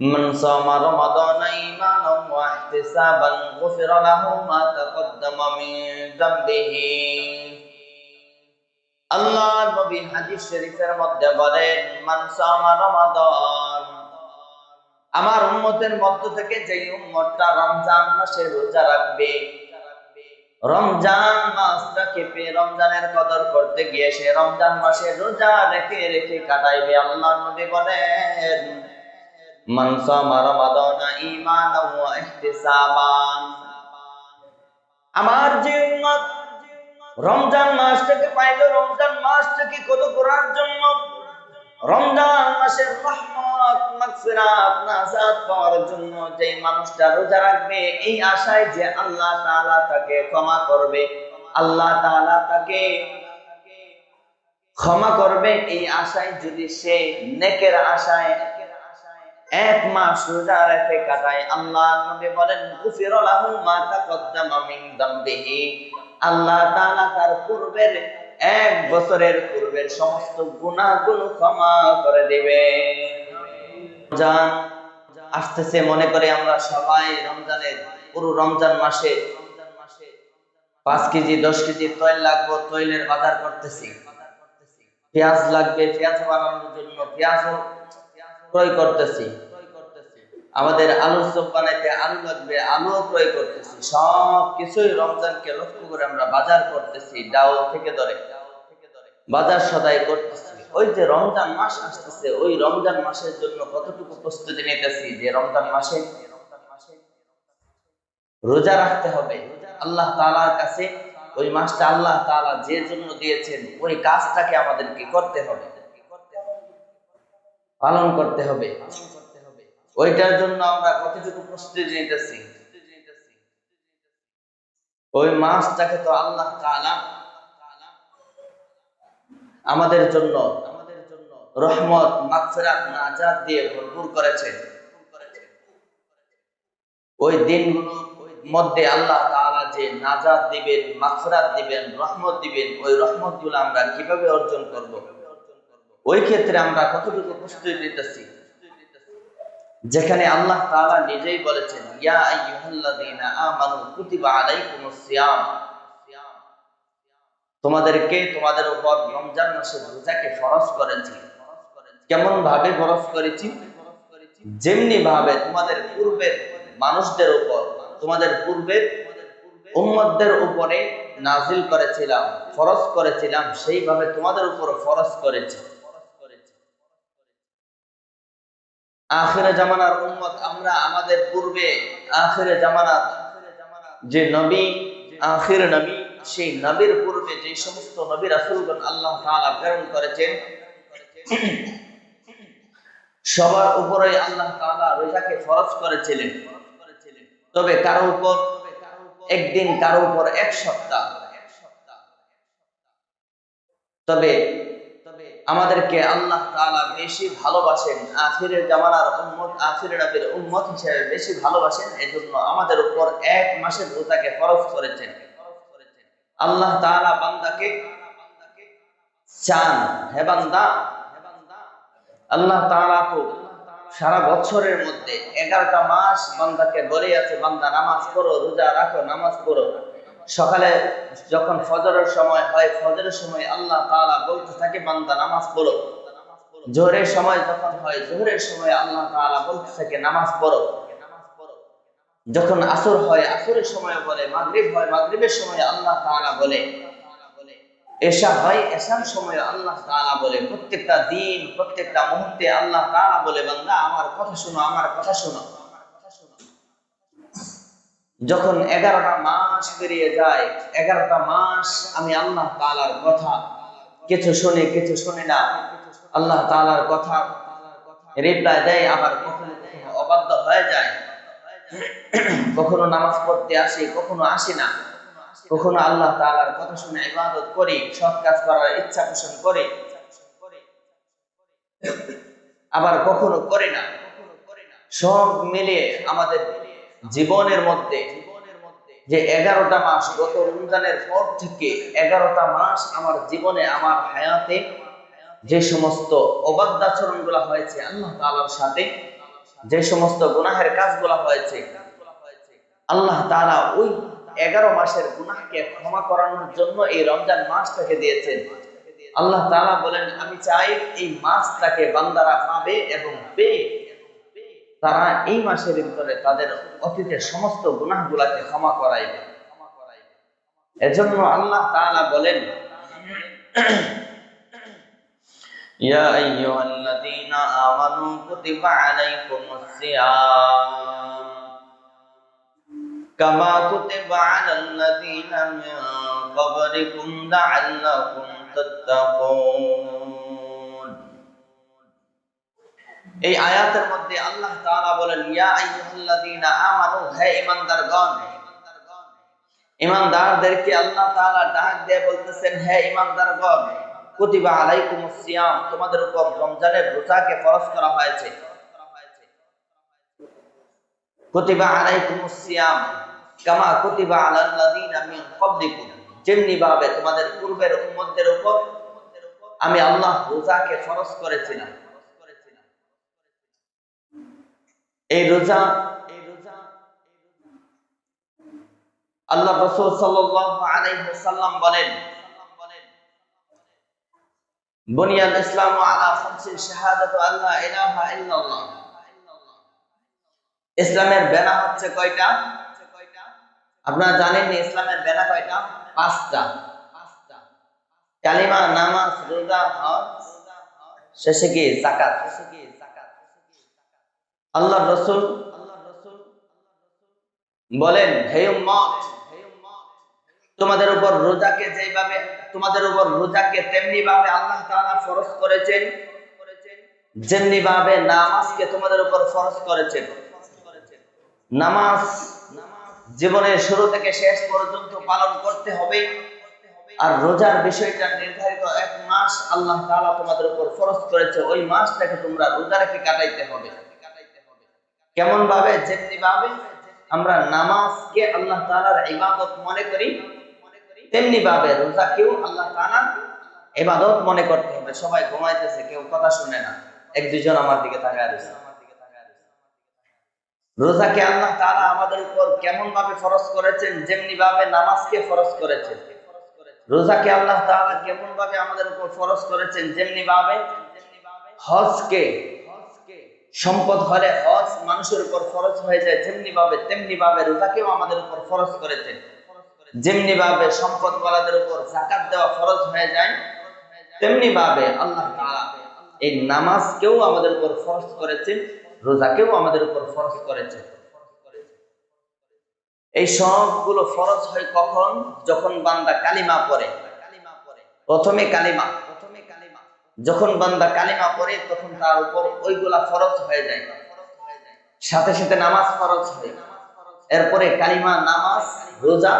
من صام رمضان إيمانا واحتسابا غفر له ما تقدم من ذنبه আল্লাহ নবী হাদিস শরীফের মধ্যে বলেন মান সামা রমাদান আমার উম্মতের মধ্য থেকে যেই উম্মতটা রমজান মাসে রোজা রাখবে রমজান মাসটাকে পেয়ে রমজানের কদর করতে গিয়ে সে রমজান মাসে রোজা রেখে রেখে কাটাইবে আল্লাহ নবী বলেন সামা রমাদানা ঈমানাও ওয়া ইহতিসাবান আমার যে উম্মত রমজান মাসটাকে পাইল, রমজান মাসটাকে কত করার জন্য রমজান মাসের রহমত, মাগফিরাত, নাজাত পাওয়ার জন্য যে মানুষটা রোজা রাখবে, এই আশায় যে আল্লাহ তাআলা তাকে ক্ষমা করবে, আল্লাহ তাআলা তাকে ক্ষমা করবে, এই আশায় যদি সে নেকের আশায় এক মাস রোজা রেখে কাটায়। আল্লাহ নবী বলেন, গুফির লাহু মা তাকদ্দামা মিন দামবিহি। আল্লাহ তাআলা তার পূর্বের এক বছরের পূর্বের সমস্ত গুনাহগুলো ক্ষমা করে দিবে রমজান আসতেছে, মনে করে আমরা সবাই রমজানের, পুরো রমজান মাসে পাঁচ কেজি, দশ কেজি তৈল লাগবো, তৈলের বাজার করতেছি। পেঁয়াজ লাগবে, পেঁয়াজ বানানোর জন্য পেঁয়াজ ক্রয় করতেছি। আমাদের আলুর চপ বানাইতে আলু লাগবে, আলুও ক্রয় করতেছি। সব কিছুই রমজানকে লক্ষ্য করে আমরা বাজার করতেছি, ডাউল থেকে ধরে। বাজার সদাই করতেছি। ওই যে রমজান মাস আসতেছে, ওই রমজান মাসের জন্য কতটুকু প্রস্তুতি নিতেছি? যে রমজান মাসে রোজা রাখতে হবে। আল্লাহ তাআলার কাছে ওই মাসটা আল্লাহ তাআলা যে জন্য দিয়েছেন, ওই কাজটাকে আমাদেরকে করতে হবে। পালন করতে হবে। ওইটার জন্য আমরা কতটুকু প্রস্তুতি নিতেছি? ওই মাসটাকে তো আল্লাহ তাআলা আমাদের জন্য আমাদের জন্য রহমত, মাগফিরাত, নাজাত দিয়ে ভরপুর করেছেন ওই দিনগুলোর মধ্যে আল্লাহ তাআলা যে নাজাত দিবেন, মাগফিরাত দিবেন, রহমত দিবেন, ওই রহমতগুলো আমরা কীভাবে অর্জন করব? ওই ক্ষেত্রে আমরা কতটুকু প্রস্তুতি নিতেছি? যেখানে আল্লাহ তাআলা নিজেই বলেছেন, ইয়া আইয়ুহাল্লাযীনা আমানু কুতিবা আলাইকুমুস সিয়াম। তোমাদেরকে তোমাদের উপর রমজান মাসের রোজাকে ফরজ করেছি। কেমন ভাবে ফরজ করেছি? যেমনি ভাবে তোমাদের পূর্বের মানুষদের উপর, তোমাদের পূর্বের উম্মতদের উপরে নাজিল করেছিলাম, ফরজ করেছিলাম, সেইভাবে তোমাদের উপর ফরজ করেছি। আখেরে জামানার উম্মত আমরা আমাদের পূর্বে আখেরে জামানার যে নবী, আখের নবী, সেই নবীর পূর্বে যে সমস্ত নবী রাসূলগণ আল্লাহ তাআলা প্রেরণ করেছেন, সবার উপরে আল্লাহ তাআলা রোজাকে ফরজ করেছিলেন। তবে কারও উপর, একদিন কারও উপর এক সপ্তাহ তবে আমাদেরকে আল্লাহ তাআলা বেশি ভালোবাসেন। আখিরের জামানার উম্মত আখিরের নবীর উম্মত হিসেবে বেশি ভালোবাসেন। এজন্য আমাদের উপর এক মাসের রোজাকে ফরজ করেছেন। আল্লাহ তাআলা বান্দাকে চান। হে বান্দা আল্লাহ তাআলা তো সারা বছরের মধ্যে এগারোটা মাস বান্দাকে বলে আছে বান্দা, নামাজ পড়ো, রোজা রাখো, নামাজ পড়ো। সকালে যখন ফজরের সময় হয়, ফজরের সময় আল্লাহ তাআলা বলতে থাকে, বান্দা, নামাজ পড়ো। জোহরের সময় যখন হয়, জোহরের সময় আল্লাহ তাআলা বলতে থাকে, নামাজ পড়ো। যখন আসর হয়, আসরের সময় বলে, মাগরিব হয়, মাগরিবের সময় আল্লাহ তাআলা বলে। এশা হয়, এশার সময় আল্লাহ তাআলা বলে। প্রত্যেকটা দিন, প্রত্যেকটা মুহূর্তে আল্লাহ তাআলা বলে, বান্দা, আমার কথা শোনো, আমার কথা শোনো। যখন এগারোটা মাস পেরিয়ে যায়, এগারোটা মাস আমি আল্লাহ তাআলার কথা কিছু শুনি কিছু শুনি না। আল্লাহ তাআলার কথা রিপ্লাই দেয়, আবার কখনো কখনো অবাধ্য হয়ে যায়। কখনো নামাজ পড়তে আসি, কখনো আসি না। কখনো আল্লাহ তাআলার কথা শুনে ইবাদত করি, সৎ কাজ করার ইচ্ছা পোষণ করি। আবার কখনো করি না। সব মিলিয়ে আমাদের জীবনের মধ্যে যে এগারোটা মাস গত রমজানের পর থেকে এগারোটা মাস আমার জীবনে, আমার হায়াতে যে সমস্ত অবাধ্যাচরণগুলা হয়েছে আল্লাহ তালার সাথে, যে সমস্ত গুনাহের কাজগুলো হয়েছে, আল্লাহ তাআলা ওই এগারো মাসের গুনাহকে ক্ষমা করানোর জন্য এই রমজান মাসটাকে দিয়েছেন। আল্লাহ তাআলা বলেন, আমি চাই এই মাসটাকে বান্দারা পাবে এবং পেয়ে তারা এই মাসের ভিতরে তাদের অতীতের সমস্ত গুনাহগুলাকে ক্ষমা করাইবে। এজন্য আল্লাহ তাআলা বলেন, ইয়া আইয়ুহাল্লাযীনা আমানু কুতিবা আলাইকুমুস সিয়াম, কামা কুতিবা আলাল্লাযীনা মিন ক্বাবরিকুম লাআল্লাকুম তাত্তাকুন। এই আয়াতের মধ্যে আল্লাহ তাআলা বলেন, ইয়া আইয়ুহাল্লাযীনা আমানু, হে ঈমানদারগণ ঈমানদারদেরকে আল্লাহ তাআলা ডাক দিয়ে বলতেছেন, হে ঈমানদারগণ, কুতিবা আলাইকুমুস সিয়াম, তোমাদের উপর রমজানের রোজাকে ফরজ করা হয়েছে। কুতিবা আলাইকুমুস সিয়াম, কামা কুতিবা আলাল লাযীনা মিন ক্বাবলিকুম, যেমনি ভাবে তোমাদের পূর্বের উম্মতদের উপর আমি আল্লাহ রোজাকে ফরজ করেছিলাম। এই রোজা আল্লাহ রাসূল ওয়াসাল্লাম বলেন বুনিয়াল ইসলাম ইসলামের বেনা হচ্ছে কয়টা? আপনারা জানেন ইসলামের বেনা কয়টা? পাঁচটা। কালিমা, নামাজ, রোজা, হজ, শেষে কি যাকাত শেষে কি আল্লাহ রসুল বলেন, হে তোমাদের উপর রোজাকে যেভাবে, তোমাদের উপর রোজাকে তেমনি ভাবে আল্লাহ তাআলা ফরজ করেছেন যেমনি ভাবে নামাজকে তোমাদের উপর ফরজ করেছেন। নামাজ জীবনের শুরু থেকে শেষ পর্যন্ত পালন করতে হবে আর রোজার বিষয়টা নির্ধারিত এক মাস আল্লাহ তোমাদের উপর ফরজ করেছে। ওই মাসটাকে তোমরা রোজা রেখে কাটাইতে হবে। কেমন ভাবে যেমনি ভাবে আমরা নামাজকে আল্লাহ তাআলার ইবাদত মনে করি তেমনি ভাবে রোজাকেও আল্লাহ তাআলা ইবাদত মনে করতে হবে। সবাই ঘুমাইতেছে, কেউ কথা শুনে না। এক দুজন আমার দিকে তাকায় রয়েছে। রোজাকে আল্লাহ তাআলা আমাদের উপর কেমন ভাবে ফরজ করেছেন যেমনি ভাবে নামাজকে ফরজ করেছেন। রোজাকে আল্লাহ তাআলা কেমন ভাবে আমাদের উপর ফরজ করেছেন যেমনি ভাবে হজকে সম্পদ হলে হজ মানুষের উপর ফরজ হয়ে যায়, যেমনি ভাবে, তেমনি ভাবে রোজাকেও আমাদের উপর ফরজ করেছেন যেমনি ভাবে সম্পদ ওয়ালাদের উপর জাকাত দেওয়া ফরজ হয়ে যায়, তেমনি ভাবে আল্লাহ এই নামাজকেও আমাদের উপর ফরজ করেছেন রোজাকেও আমাদের উপর ফরজ করেছেন এই সবগুলো ফরজ হয় কখন? যখন বান্দা কালিমা পড়ে। প্রথমে কালিমা যখন বান্দা কালিমা পড়ে, তখন তার উপর ওইগুলা ফরজ হয়ে যায়। সাথে সাথে নামাজ ফরজ হয়। এরপরে কালিমা নামাজ, রোজা,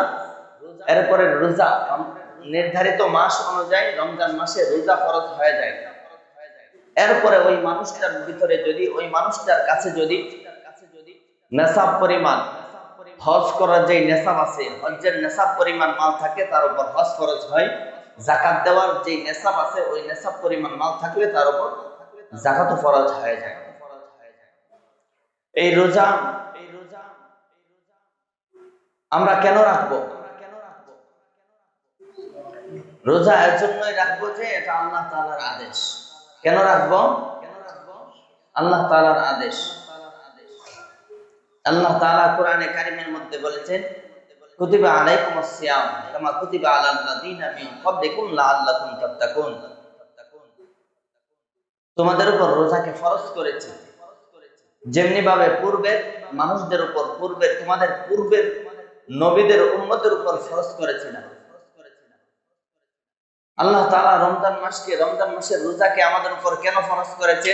এরপরে রোজা। নির্ধারিত মাস অনুযায়ী রমজান মাসে রোজা ফরজ হয়ে যায়। এরপরে ওই মানুষটার ভিতরে যদি, ওই মানুষটার কাছে যদি নেশাব পরিমাণ, হজ করার যে নেশাব আছে হজের নেশাব পরিমাণ মাল থাকে, তার উপর হজ ফরজ হয়। জাকাত দেওয়ার যে নেশাব আছে, ওই নেশাব পরিমাণ মাল থাকলে তার উপর জাকাত ফরজ হয়ে যায়। এই রোজা এই রোজা, আমরা কেন রাখব? রোজা এর জন্যই রাখব যে, এটা আল্লাহ তাআলার আদেশ। কেন রাখব? আল্লাহ তালার আদেশ। আল্লাহ তাআলা কোরআনে কারিমের মধ্যে বলেছেন কুতিবা আলাইকুমুস সিয়াম কামা কুতিবা আলাল লাযিনা মিন ক্বাবলিকুম লাআল্লাকুম তাত্তাকুন তোমাদের উপর রোজাকে ফরজ করেছে। যেমনি ভাবে পূর্বের মানুষদের উপর পূর্বের তোমাদের পূর্বের নবীদের উম্মতের উপর ফরজ করেছিলাম আল্লাহ তাআলা রমজান মাসকে, রমজান মাসের রোজাকে আমাদের উপর কেন ফরজ করেছে?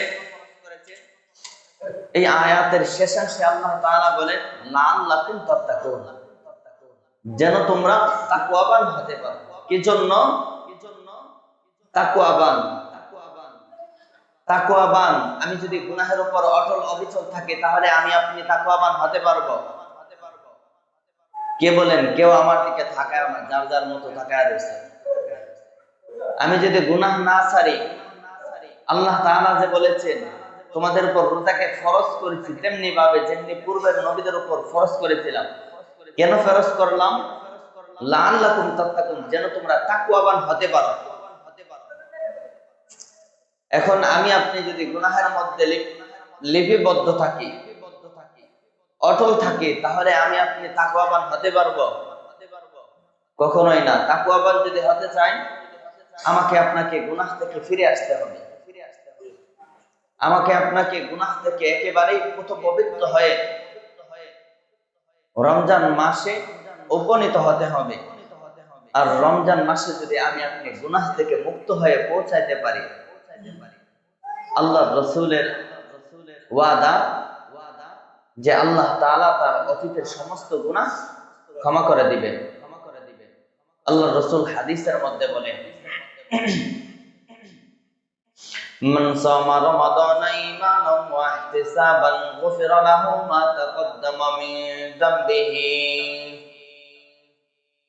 এই আয়াতের শেষাংশে আল্লাহ তাআলা বলেন লাআল্লাকুম তাত্তাকুন। যেন তোমরা তাকওয়াবান হতে পারো। কি জন্য তাকওয়াবান। তাকওয়াবান। আমি যদি গুনাহের উপর অটল অবিচল থাকি, তাহলে আমি আপনি তাকওয়াবান হতে পারব। কে বলেন? কেউ আমার দিকে থাকায় না, যার যার মতো থাকায় রয়েছে। আমি যদি গুনাহ না সারি, আল্লাহ তাআলা যে বলেছেন, তোমাদের উপর রোজাকে ফরজ করেছি তেমনি ভাবে যেমনি পূর্বের নবীদের উপর ফরজ করেছিলাম কেন ফরজ করলাম? লাল লাকুম তাত্তাকুম যেন তোমরা তাকুয়াবান হতে পারো। এখন আমি আপনি যদি গুনাহের মধ্যে লিপিবদ্ধ থাকি, অটল থাকি, তাহলে আমি আপনি তাকুয়াবান হতে পারব? কখনোই না। তাকুয়াবান যদি হতে চাই, আমাকে আপনাকে গুনাহ থেকে ফিরে আসতে হবে। আমাকে আপনাকে গুনাহ থেকে একেবারেই কত পবিত্র হয়ে রমজান মাসে উপনীত হতে হবে। আর রমজান মাসে যদি আমি আপনি গুনাহ থেকে মুক্ত হয়ে পৌঁছাইতে পারি আল্লাহ রসুলের ওয়াদা, যে আল্লাহ তাআলা তার অতীতের সমস্ত গুনাহ ক্ষমা করে দিবে ক্ষমা করে দিবে আল্লাহ রসুল হাদিসের মধ্যে বলেন من صام رمضان إيمانا واحتسابا غفر له ما تقدم من ذنبه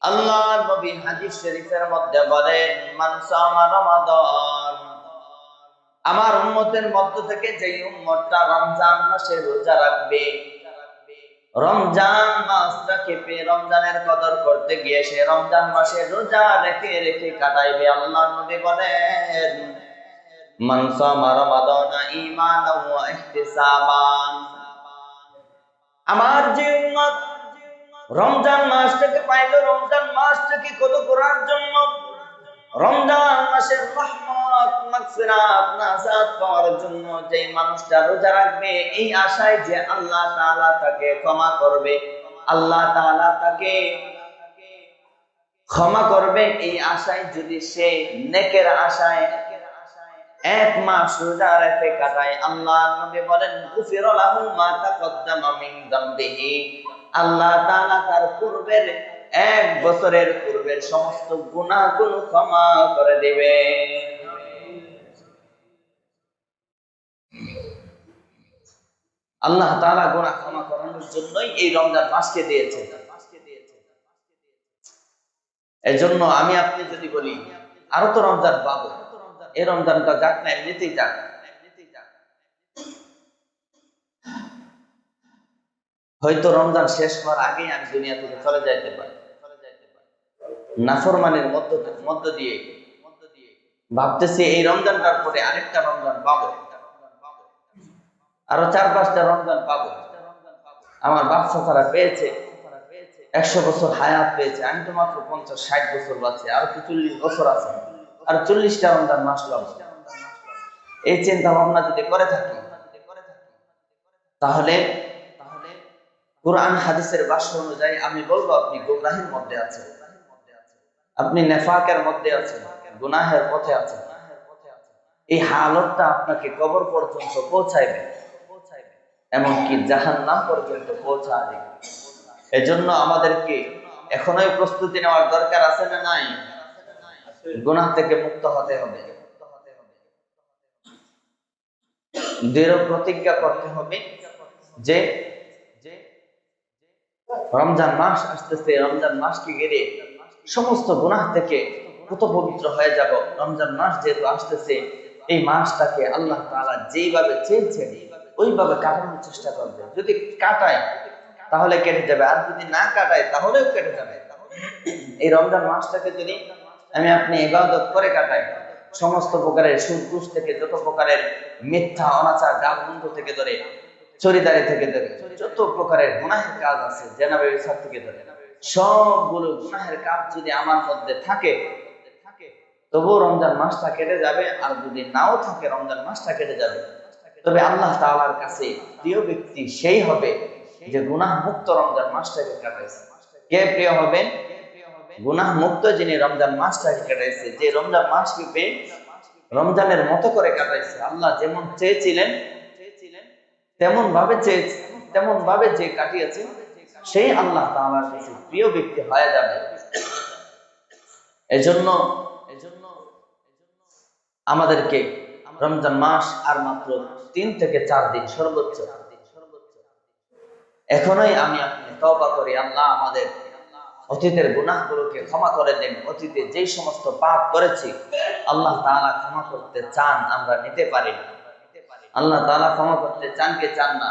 আল্লাহ নবী হাদিস শরীফের মধ্যে বলেন মান সামা রমাদান আমার উম্মতের মধ্য থেকে যেই উম্মতটা রমজান মাসে রোজা রাখবে রমজান মাসটাকে পেয়ে রমজানের কদর করতে গিয়ে সে রমজান মাসে রোজা রেখে রেখে কাটাইবে আল্লাহ নবী বলেন সামা রমাদানা ঈমানাও ওয়া ইহতিসাবান আমার যে উম্মত রমজান মাসটাকে রমজান মাসটাকে কত করার জন্য রমজান মাসের রহমত, মাগফিরাত, নাজাত পাওয়ার জন্য যে মানুষটা রোজা রাখবে, এই আশায় যে আল্লাহ তাআলা তাকে ক্ষমা করবে, আল্লাহ তাআলা তাকে ক্ষমা করবে, এই আশায় যদি সে নেকের আশায় এক মাস রোজা রেখে কাটায়। আল্লাহ নবী বলেন, গুফির লাহু মা তাকদ্দামা মিন আল্লাহ তাআলা তার পূর্বের এক বছরের পূর্বের সমস্ত গুনাহগুলো ক্ষমা করে দিবে। আল্লাহ তাআলা গুনাহ ক্ষমা করানোর জন্যই এই রমজান মাসকে দিয়েছে এজন্য আমি আপনি যদি বলি, আরও তো রমজান পাবো। এই রমজানটা যাক না, এমনিতেই যাক। হয়তো রমজান শেষ হওয়ার আগেই আমি দুনিয়া থেকে চলে যাইতে পারি। নাফরমানের মধ্য মধ্য দিয়ে। ভাবতেছি এই রমজানটার পরে আরেকটা রমজান পাবো। আরও চার পাঁচটা রমজান পাবো। আমার বাচ্চা তারা পেয়েছে, একশো বছর হায়াত পেয়েছে, আমি তো মাত্র পঞ্চাশ, ষাট বছর বাঁচি, আর তো চল্লিশ বছর আছে। আর চল্লিশটা রমজান মাস পাবো এই চিন্তা ভাবনা যদি করে থাকি, তাহলে কোরআন হাদিসের ভাষ্য অনুযায়ী আমি বলব আপনি গোমরাহের মধ্যে আছেন। আপনি নেফাকের মধ্যে আছেন, গুনাহের পথে আছেন। এই হালতটা আপনাকে কবর পর্যন্ত পৌঁছাইবে। এমনকি জাহান নাম পর্যন্ত পৌঁছা দিবে এজন্য আমাদেরকে এখনোই প্রস্তুতি নেওয়ার দরকার আছে না নাই? গুনাহ থেকে মুক্ত হতে হবে। দৃঢ় প্রতিজ্ঞা করতে হবে যে রমজান মাস আসতেছে, রমজান মাসকে ঘিরে সমস্ত গুনাহ থেকে কত পবিত্র হয়ে যাব। রমজান মাস যেহেতু আসতেছে, এই মাসটাকে আল্লাহ তাআলা যেইভাবে চেয়েছেন, ওইভাবে কাটানোর চেষ্টা করবে। যদি কাটায়, তাহলে কেটে যাবে। আর যদি না কাটায়, তাহলেও কেটে যাবে। এই রমজান মাসটাকে যদি আমি আপনি ইবাদত করে কাটাই। সমস্ত প্রকারের ঘুষ থেকে, যত প্রকারের মিথ্যা, অনাচার গাল বন্ধ থেকে ধরে চরিদারি থেকে ধরে, যত প্রকারের গুনাহের কাজ আছে, জেনাবে সব থেকে ধরে, সবগুলো গুনাহের কাজ যদি আমার মধ্যে থাকে তবুও রমজান মাসটা কেটে যাবে, আর যদি নাও থাকে, রমজান মাসটা কেটে যাবে। তবে আল্লাহ তাআলার কাছে প্রিয় ব্যক্তি সেই হবে যে গুনাহ মুক্ত রমজান মাসটাকে কাটাইছে। কে প্রিয় হবেন? গুনাহ মুক্ত যিনি রমজান মাসটাকে কাটাইছে, যে রমজান মাসকে পেয়ে রমজানের মতো করে কাটাইছে, আল্লাহ যেমন চেয়েছিলেন তেমন ভাবে চেয়েছে তেমন ভাবে যে কাটিয়েছে, সেই আল্লাহ তাআলার কাছে প্রিয় ব্যক্তি হয়ে যাবে। এজন্য এজন্য আমাদেরকে রমজান মাস আর মাত্র তিন থেকে চার দিন সর্বোচ্চ। এখনোই আমি আপনি তওবা করি, আল্লাহ আমাদের অতীতের গুনাহগুলোকে ক্ষমা করে দেন। অতীতে যেই সমস্ত পাপ করেছি, আল্লাহ তাআলা ক্ষমা করতে চান, আমরা নিতে পারি না। আল্লাহ তাআলা ক্ষমা করতে চান কে চান না?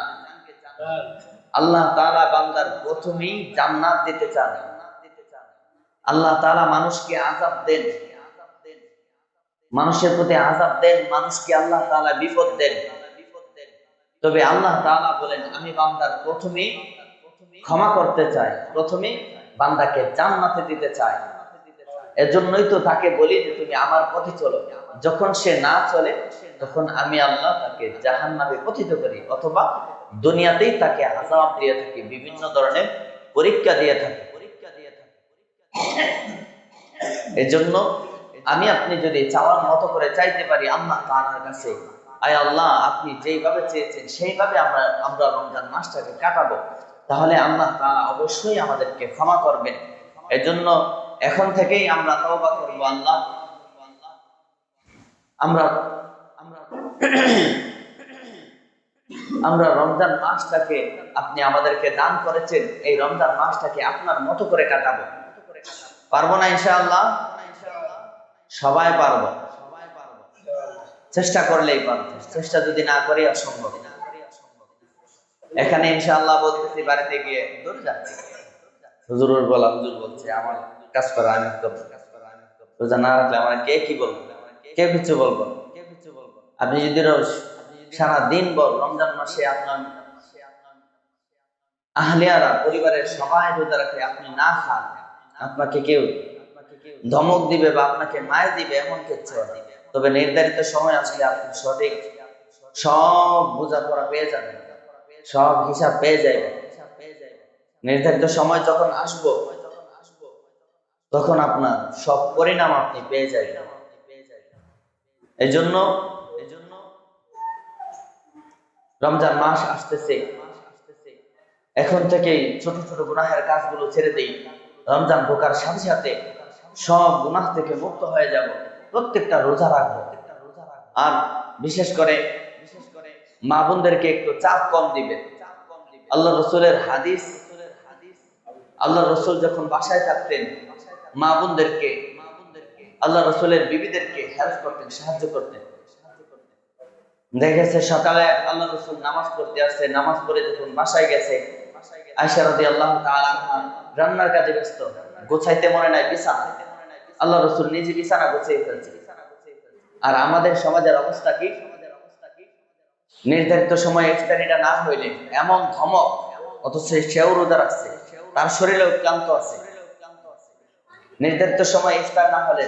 আল্লাহ তাআলা বান্দার প্রথমেই জান্নাত দিতে চান। আল্লাহ তাআলা মানুষকে আযাব দেন। মানুষের প্রতি আযাব দেন, মানুষকে আল্লাহ তাআলা বিপদ দেন। তবে আল্লাহ তাআলা বলেন, আমি বান্দার প্রথমেই ক্ষমা করতে চাই। প্রথমে বান্দাকে জান্নাতে দিতে চাই এজন্যই তো তাকে বলি যে, তুমি আমার পথে চলো। যখন সে না চলে, তখন আমি আল্লাহ তাকে জাহান্নামে পতিত করি। অথবা দুনিয়াতেই তাকে আজাব দিয়ে থাকি, বিভিন্ন ধরনের পরীক্ষা দিয়ে থাকি পরীক্ষা দিয়ে থাকি। এজন্য আমি আপনি যদি চাওয়ার মতো করে চাইতে পারি আল্লাহ তাআলার কাছে, আয় আল্লাহ, আপনি যেইভাবে চেয়েছেন সেইভাবে আমরা আমরা রমজান মাসটাকে কাটাবো। তাহলে আল্লাহ তাআলা অবশ্যই আমাদেরকে ক্ষমা করবেন। এজন্য এখন থেকেই আমরা তওবা করব, আল্লাহ। আমরা আমরা আমরা রমজান মাসটাকে আপনি আমাদেরকে দান করেছেন, এই রমজান মাসটাকে আপনার মতো করে কাটাবো। পারব না ইনশাআল্লাহ? সবাই পারব। চেষ্টা করলেই পারব। চেষ্টা যদি না করি অসম্ভব এখানে ইনশাআল্লাহ বলতেছি, বাড়িতে গিয়ে দূর যাচ্ছি। হুজুর বলা, হুজুর বলছে, আমার কাজ করা, আমি করব রোজা না রাখলে আমার কে কি বলব? কে কিছু বলব? আপনি যদি সারা দিন বল, রমজান মাসে আপনার আহলিয়ারা, পরিবারের সবাই রোজা রাখে, আপনি না খান, আপনাকে কেউ ধমক দিবে বা আপনাকে মায় দিবে, এমন কিছু তবে নির্ধারিত সময় আসলে আপনি সঠিক, সব বোঝাপড়া পেয়ে যাবেন। সব হিসাব পেয়ে যাবেন নির্ধারিত সময় যখন আসব, তখন আপনার সব পরিণাম আপনি পেয়ে যাবেন এজন্য এজন্য রমজান মাস আসতেছে। এখন থেকেই ছোট ছোট গুনাহের কাজগুলো ছেড়ে দেই। রমজান ঢোকার সাথে সাথে সব গুনাহ থেকে মুক্ত হয়ে যাব। প্রত্যেকটা রোজা রাখব। আর বিশেষ করে মা বোনদেরকে একটু চাপ কম দিবে আল্লাহ রসুলের হাদিস আল্লাহ রসুল যখন বাসায় থাকতেন, মা বোনদেরকে আল্লাহ রসুলের বিবিদেরকে হেল্প করতেন, সাহায্য করতেন। দেখেছে সকালে আল্লাহ রসুল নামাজ পড়তে আসছে, নামাজ পড়ে যখন বাসায় গেছে আয়সা রাদি আল্লাহ রান্নার কাজে ব্যস্ত, গোছাইতে মনে নাই, বিছানা। আল্লাহ রসুল নিজে বিছানা গোছাই ফেলছে। আর আমাদের সমাজের অবস্থা কি? নির্ধারিত সময় ইফতারিটা না হইলে এমন ধমক, অথচ সেও রোজা রাখছে, তার শরীরেও ক্লান্ত আছে। নির্ধারিত সময় ইফতার না হলে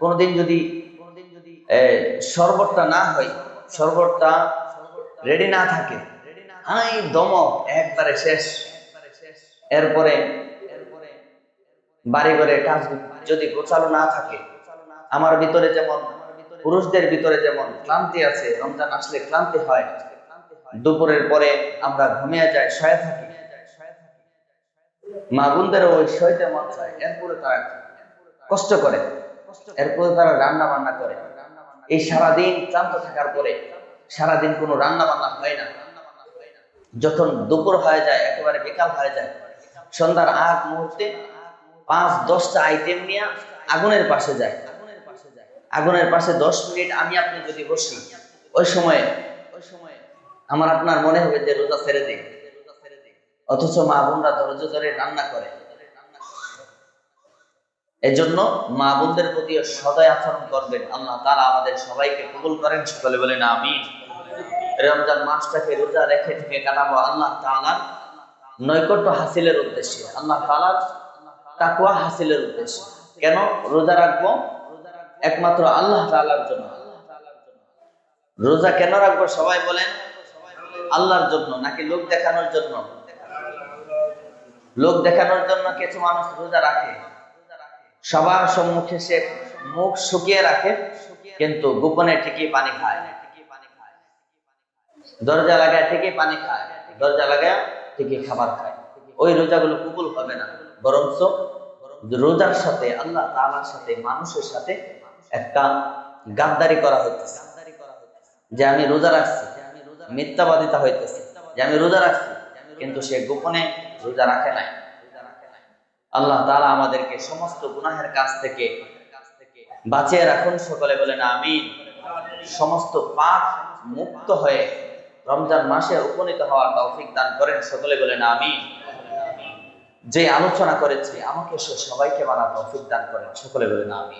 কোনোদিন যদি শরবতটা না হয়, শরবতটা রেডি না থাকে, হাই দমক একবারে শেষ। এরপরে বাড়ি ঘরে কাজ যদি গোছালো না থাকে, আমার ভিতরে যেমন পুরুষদের ভিতরে যেমন ক্লান্তি আছে, রমজান আসলে ক্লান্তি হয়। দুপুরের পরে আমরা ঘুমিয়ে যাই, শয়ে থাকি। মা বোনদেরও ওই শয়তে মন চায়, এরপরে তারা কষ্ট করে। এরপরে তারা রান্না বান্না করে। এই সারাদিন ক্লান্ত থাকার পরে সারাদিন কোনো রান্না বান্না হয় না। যখন দুপুর হয়ে যায়, একেবারে বিকাল হয়ে যায়, সন্ধ্যার আগ মুহূর্তে পাঁচ, দশটা আইটেম নিয়ে আগুনের পাশে যায়। আগুনের পাশে দশ মিনিট আমি আপনি যদি বসি, ওই সময়ে ওই সময়ে আমার আপনার মনে হবে যে রোজা ছেড়ে দিই। অথচ মা বোনরা ধৈর্য ধরে রান্না করে। এজন্য মা বোনদের প্রতি সদয় আচরণ করবেন। আল্লাহ তারা আমাদের সবাইকে কবুল করেন, সকলে বলেন আমি রমজান মাসটাকে রোজা রেখে থেকে কাটাবো আল্লাহ তাআলার নৈকট্য হাসিলের উদ্দেশ্যে। আল্লাহ তাআলার তাকওয়া হাসিলের উদ্দেশ্যে। কেন? রোজা রাখব একমাত্র আল্লাহ তাআলার জন্য। রোজা কেন রাখব সবাই বলেন? আল্লাহর জন্য নাকি লোক দেখানোর জন্য? লোক দেখানোর জন্য কিছু মানুষ রোজা রাখে। সবার সম্মুখে সে মুখ শুকিয়ে রাখে, কিন্তু গোপনে ঠিকই পানি খায়। দরজা লাগায় ঠিকই পানি খায়, দরজা লাগায় ঠিকই খাবার খায়। ওই রোজাগুলো কবুল হবে না। বরঞ্চ রোজার সাথে, আল্লাহ তাআলার সাথে, মানুষের সাথে একটা গাদ্দারি করা হইতেছে, যে আমি রোজা রাখছি, মিথ্যাবাদিতা হইতেছে, যে আমি রোজা রাখছি, কিন্তু সে গোপনে রোজা রাখে নাই। আল্লাহ তাআলা আমাদেরকে সমস্ত গুনাহের কাছ থেকে বাঁচিয়ে রাখুন, সকলে বলেন আমি সমস্ত পাপ মুক্ত হয়ে রমজান মাসে উপনীত হওয়ার তৌফিক দান করেন, সকলে বলেন আমি যে আলোচনা করেছি, আমাকে সে সবাইকে মানা তৌফিক দান করেন, সকলে বলেন আমি